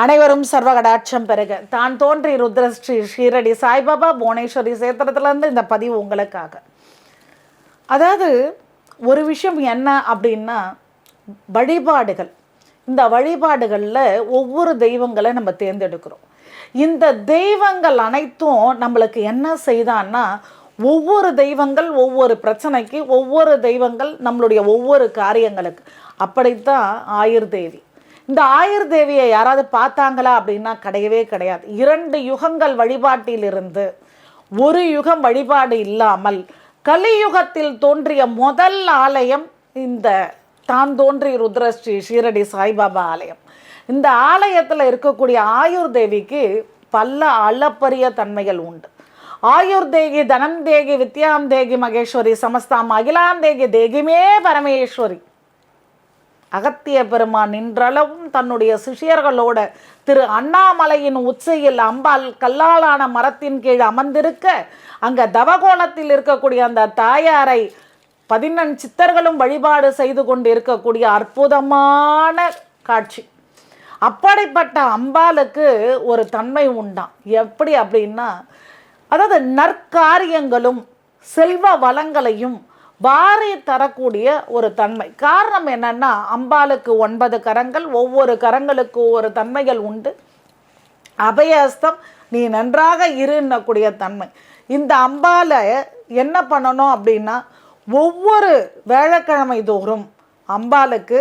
அனைவரும் சர்வகடாட்சம் பெருக தான் தோன்றி ருத்ரஸ்ரீ ஷீரடி சாய்பாபா புவனேஸ்வரி சேத்திரத்துலேருந்து இந்த பதிவு உங்களுக்காக. அதாவது ஒரு விஷயம் என்ன அப்படின்னா வழிபாடுகள். இந்த வழிபாடுகளில் ஒவ்வொரு தெய்வங்களை நம்ம தேர்ந்தெடுக்கிறோம். இந்த தெய்வங்கள் அனைத்தும் நம்மளுக்கு என்ன செய்தான்னா ஒவ்வொரு தெய்வங்கள் ஒவ்வொரு பிரச்சனைக்கு ஒவ்வொரு தெய்வங்கள் நம்மளுடைய ஒவ்வொரு காரியங்களுக்கு. அப்படித்தான் ஆயுர்தேவி. இந்த ஆயுர் தேவியை யாராவது பார்த்தாங்களா அப்படின்னா கிடையவே கிடையாது. இரண்டு யுகங்கள் வழிபாட்டிலிருந்து ஒரு யுகம் வழிபாடு இல்லாமல் கலியுகத்தில் தோன்றிய முதல் ஆலயம் இந்த தான் தோன்றி ருத்ரஸ்ரீ ஷீரடி சாய்பாபா ஆலயம். இந்த ஆலயத்தில் இருக்கக்கூடிய ஆயுர் தேவிக்கு பல அளப்பரிய தன்மைகள் உண்டு. ஆயுர் தேகி தனம் தேகி வித்யாம் தேகி மகேஸ்வரி சமஸ்தாம் அகிலாம் தேகி தேகிமே பரமேஸ்வரி. அகத்திய பெருமான் நின்றளவும் தன்னுடைய சிஷியர்களோட திரு அண்ணாமலையின் உச்சியில் அம்பாள் கல்லாலான மரத்தின் கீழ் அமர்ந்திருக்க அங்க தவகோலத்தில் இருக்கக்கூடிய அந்த தாயாரை பதினெண் சித்தர்களும் வழிபாடு செய்து கொண்டு இருக்கக்கூடிய அற்புதமான காட்சி. அப்படிப்பட்ட அம்பாளுக்கு ஒரு தன்மை உண்டாம் எப்படி அப்படின்னா அதாவது நற்காரியங்களும் செல்வ வளங்களையும் வாரி தரக்கூடிய ஒரு தன்மை. காரணம் என்னன்னா அம்பாளுக்கு ஒன்பது கரங்கள் ஒவ்வொரு கரங்களுக்கு ஒரு தன்மைகள் உண்டு. அபயஸ்தம் நீ நன்றாக இருன்னக்கூடிய தன்மை. இந்த அம்பாலை என்ன பண்ணணும் அப்படின்னா ஒவ்வொரு வேழக்கிழமை தோறும் அம்பாளுக்கு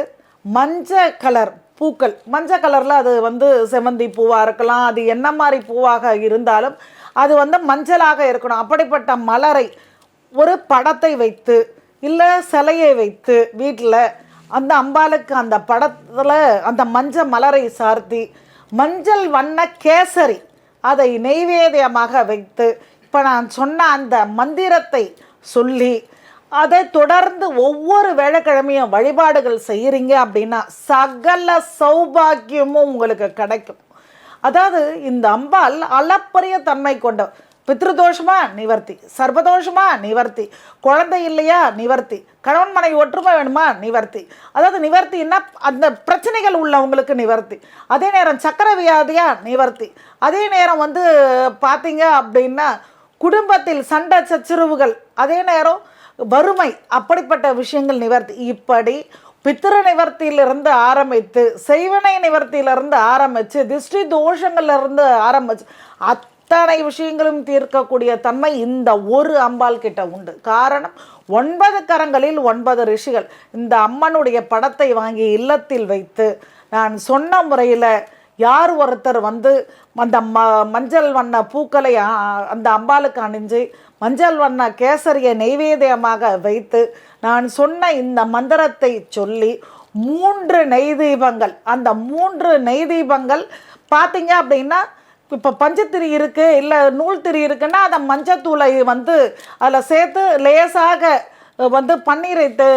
மஞ்சள் கலர் பூக்கள். மஞ்சள் கலரில் அது வந்து செவந்தி பூவாக இருக்கலாம் அது என்ன மாதிரி பூவாக இருந்தாலும் அது வந்து மஞ்சளாக இருக்கணும். அப்படிப்பட்ட மலரை ஒரு படத்தை வைத்து இல்லை சிலையை வைத்து வீட்டில் அந்த அம்பாளுக்கு அந்த படத்தில் அந்த மஞ்சள் மலரை சார்த்தி மஞ்சள் வண்ண கேசரி அதை நெய்வேதியமாக வைத்து இப்போ நான் சொன்ன அந்த மந்திரத்தை சொல்லி அதை தொடர்ந்து ஒவ்வொரு வேலைக்கிழமையும் வழிபாடுகள் செய்கிறீங்க அப்படின்னா சகல சௌபாக்கியமும் உங்களுக்கு கிடைக்கும். அதாவது இந்த அம்பாள் அளப்பரிய தன்மை கொண்ட பித்ருதோஷமா நிவர்த்தி சர்வதோஷமா நிவர்த்தி குழந்தை இல்லையா நிவர்த்தி கணவன் மனை ஒற்றுமை வேணுமா நிவர்த்தி. அதாவது நிவர்த்தின்னா அந்த பிரச்சனைகள் உள்ளவங்களுக்கு நிவர்த்தி. அதே நேரம் சக்கர வியாதியா நிவர்த்தி. அதே நேரம் வந்து பார்த்தீங்க அப்படின்னா குடும்பத்தில் சண்டை சச்சரவுகள் அதே நேரம் வறுமை அப்படிப்பட்ட விஷயங்கள் நிவர்த்தி. இப்படி பித்திர நிவர்த்தியிலிருந்து ஆரம்பித்து செய்வனை நிவர்த்தியிலிருந்து ஆரம்பித்து திருஷ்டி தோஷங்கள்லேருந்து ஆரம்பிச்சு அத்தனை விஷயங்களும் தீர்க்கக்கூடிய தன்மை இந்த ஒரு அம்பாள் கிட்ட உண்டு. காரணம் ஒன்பது கரங்களில் ஒன்பது ரிஷிகள். இந்த அம்மனுடைய படத்தை வாங்கி இல்லத்தில் வைத்து நான் சொன்ன முறையில் யார் ஒருத்தர் வந்து அந்த ம மஞ்சள் வண்ண பூக்களை அந்த அம்பாளுக்கு அணிஞ்சு மஞ்சள் வண்ண கேசரியை நெய்வேதியமாக வைத்து நான் சொன்ன இந்த மந்திரத்தை சொல்லி மூன்று நெய் தீபங்கள் அந்த மூன்று நெய் தீபங்கள் பார்த்தீங்க அப்படின்னா இப்போ பஞ்சத்திரி இருக்குது இல்லை நூல் திரி இருக்குன்னா அதை மஞ்சத்தூளை வந்து அதில் சேர்த்து லேசாக வந்து பன்னீரை தெ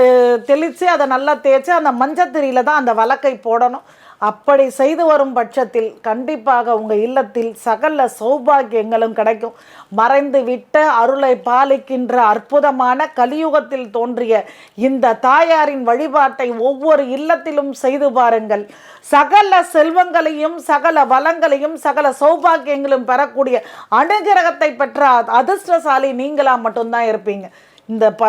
தெளித்து அதை நல்லா தேய்ச்சி அந்த மஞ்சத்திரியில் தான் அந்த வழக்கை போடணும். அப்படி செய்து வரும் பட்சத்தில் கண்டிப்பாக உங்கள் இல்லத்தில் சகல சௌபாகியங்களும் கிடைக்கும். மறைந்து விட்ட அருளை பாலிக்கின்ற அற்புதமான கலியுகத்தில் தோன்றிய இந்த தாயாரின் வழிபாட்டை ஒவ்வொரு இல்லத்திலும் செய்து பாருங்கள். சகல செல்வங்களையும் சகல வளங்களையும் சகல சௌபாகியங்களும் பெறக்கூடிய அனுகிரகத்தை பெற்ற அதிர்ஷ்டசாலி நீங்களா மட்டும்தான் இருப்பீங்க. இந்த ப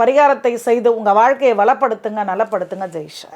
பரிகாரத்தை செய்து உங்கள் வாழ்க்கையை வளப்படுத்துங்க நலப்படுத்துங்க. ஜெய்ஷா